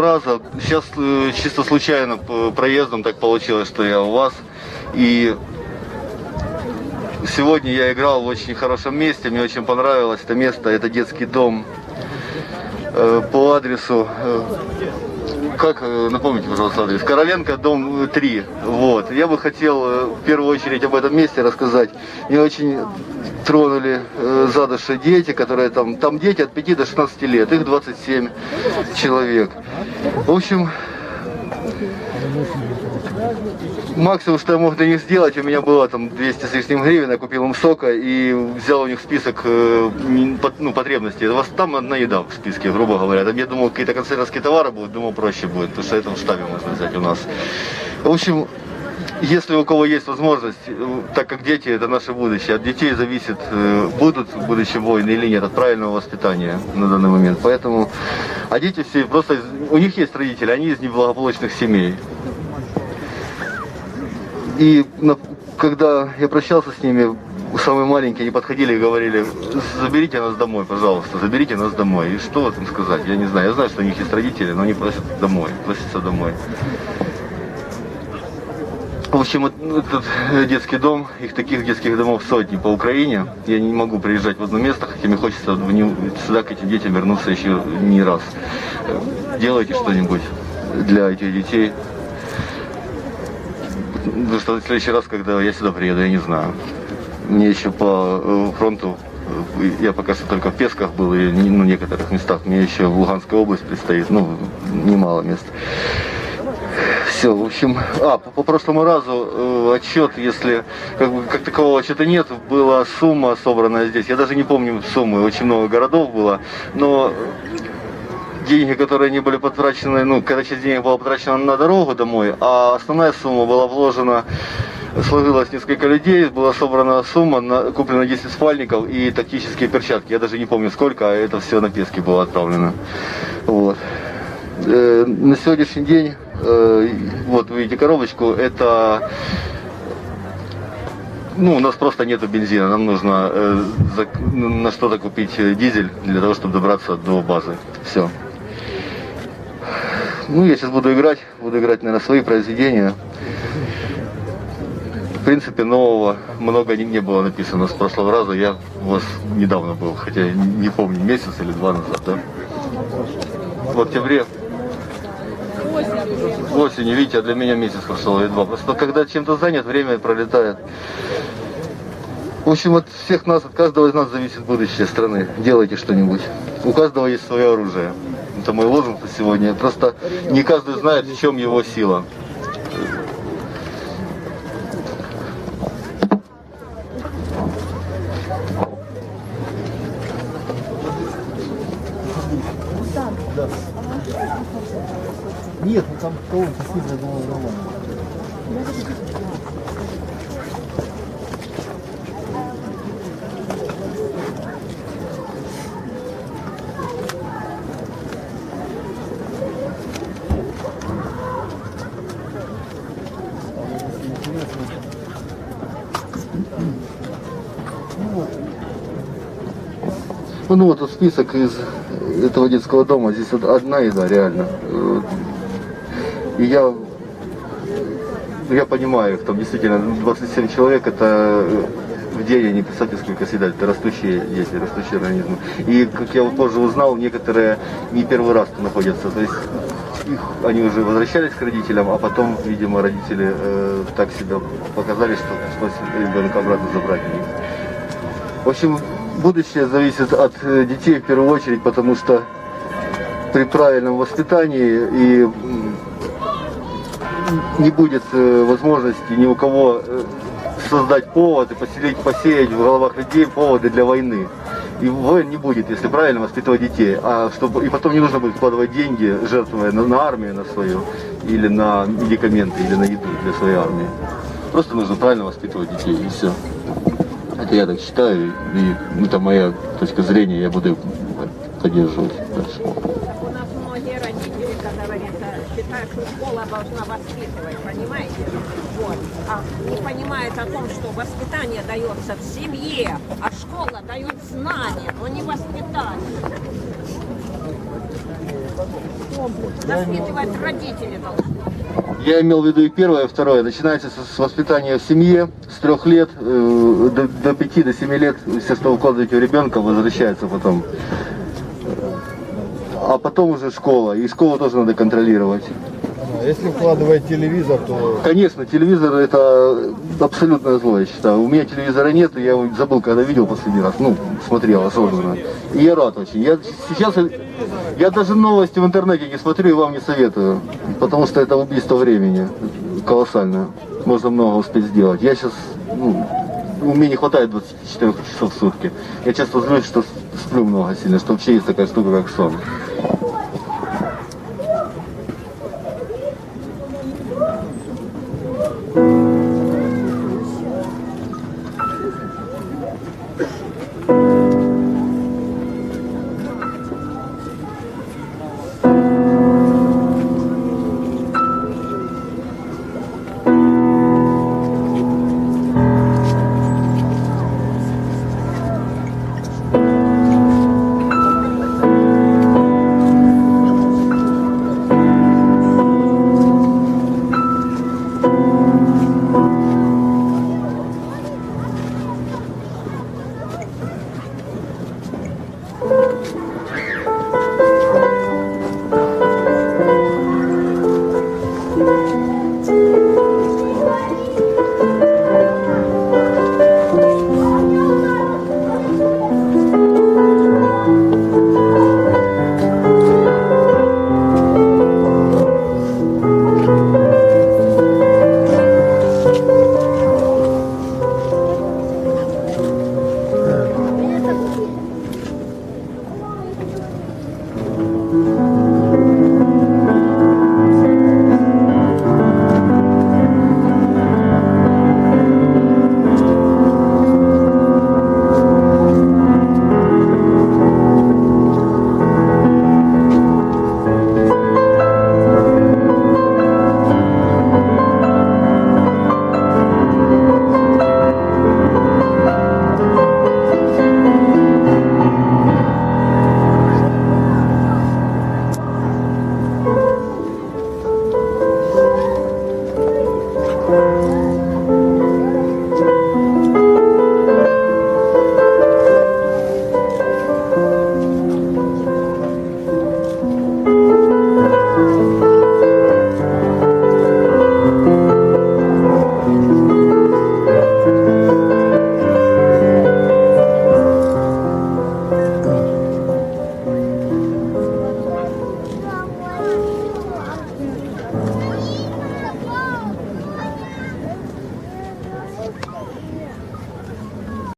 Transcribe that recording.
раза. Сейчас э, чисто случайно проездом так получилось, что я у вас. И сегодня я играл в очень хорошем месте, мне очень понравилось это место. Это детский дом э, по адресу... э, как, э, напомните, пожалуйста, адрес. Короленко, дом 3. Вот. Я бы хотел э, в первую очередь об этом месте рассказать. Мне очень тронули э, за душу дети, которые там, там дети от 5 до 16 лет, их 27 человек. В общем, максимум, что я мог для них сделать, у меня было там 200 с лишним гривен, я купил им сока и взял у них список э, ну, потребностей. Там одна еда в списке, грубо говоря. Там я думал, какие-то канцелярские товары будут, думал, проще будет, потому что это в штабе можно взять у нас. В общем, если у кого есть возможность, э, так как дети это наше будущее, от детей зависит, э, будут в будущем войны или нет, от правильного воспитания на данный момент. Поэтому, а дети все просто, у них есть родители, они из неблагополучных семей. И когда я прощался с ними, самые маленькие, они подходили и говорили, заберите нас домой, пожалуйста, заберите нас домой. И что им сказать? Я не знаю. Я знаю, что у них есть родители, но они просят домой, просятся домой. В общем, этот э, детский дом, их таких детских домов сотни по Украине. Я не могу приезжать в одно место, хотя мне хочется сюда к этим детям вернуться еще не раз. Э, Делайте что-нибудь для этих детей. Потому что в следующий раз, когда я сюда приеду, я не знаю. Мне еще по э, фронту, я пока что только в Песках был и ну, некоторых местах. Мне еще в Луганской области предстоит, ну, немало мест. Все, в общем, а, по, по прошлому разу э, отчет, если как, бы, как такового отчета нет, была сумма собранная здесь. Я даже не помню суммы, очень много городов было, но деньги, которые не были потрачены, ну, часть денег была потрачена на дорогу домой, а основная сумма была вложена, сложилось несколько людей, была собрана сумма, на, куплено 10 спальников и тактические перчатки. Я даже не помню сколько, а это все на Пески было отправлено. Вот. Э, на сегодняшний день, вот вы видите коробочку, это ну, у нас просто нету бензина, нам нужно э, зак- на что-то купить э, дизель для того, чтобы добраться до базы. Все. Ну, я сейчас буду играть, буду играть, наверное, свои произведения. В принципе, нового много не, было написано с прошлого раза. Я у вас недавно был, хотя не помню, месяц или два назад, да? В октябре. Осенью, видите, а для меня месяц прошел или. Просто когда чем-то занят, время пролетает. В общем, от всех нас, от каждого из нас зависит будущее страны. Делайте что-нибудь. У каждого есть свое оружие. Это мой лозунг сегодня. Просто не каждый знает, в чем его сила. Сильно, я думал, нормально. Ну вот список из этого детского дома. Здесь одна еда, реально. И я, я понимаю, там действительно 27 человек, это э, в день, они, представьте, сколько съедают, это растущие дети, растущие организмы. И, как я вот позже узнал, некоторые не первый раз находятся. То есть их, они уже возвращались к родителям, а потом, видимо, родители э, так себя показали, что пришлось ребенка обратно забрать. В общем, будущее зависит от э, детей в первую очередь, потому что при правильном воспитании и не будет э, возможности ни у кого э, создать повод и поселить, посеять в головах людей поводы для войны. И войн не будет, если правильно воспитывать детей. А чтобы, и потом не нужно будет вкладывать деньги, жертвуя на, на армию на свою, или на медикаменты, или на еду для своей армии. Просто нужно правильно воспитывать детей, и все. Это я так считаю, и это моя точка зрения, я буду поддерживать дальше. У нас многие родители, как говорится, считают, что школа должна воспитывать, понимаете? Вот. А не понимают о том, что воспитание дается в семье, а школа дает знания, но не воспитание. Воспитывать родители должны. Я имел в виду и первое, и второе. Начинается с, воспитания в семье, с трех лет э, до, до пяти, до семи лет, естественно, укладываете в ребенка, возвращается потом. А потом уже школа, и школу тоже надо контролировать. Если вкладывать телевизор, то Конечно, телевизор это абсолютное зло, я считаю. У меня телевизора нет, я его забыл, когда видел последний раз. Ну, смотрел осознанно. И я рад очень. Я сейчас, я даже новости в интернете не смотрю и вам не советую. Потому что это убийство времени колоссальное. Можно много успеть сделать. Я сейчас, ну, мне не хватает 24 часов в сутки. Я часто злюсь, что сплю много сильно, что вообще есть такая штука, как сон.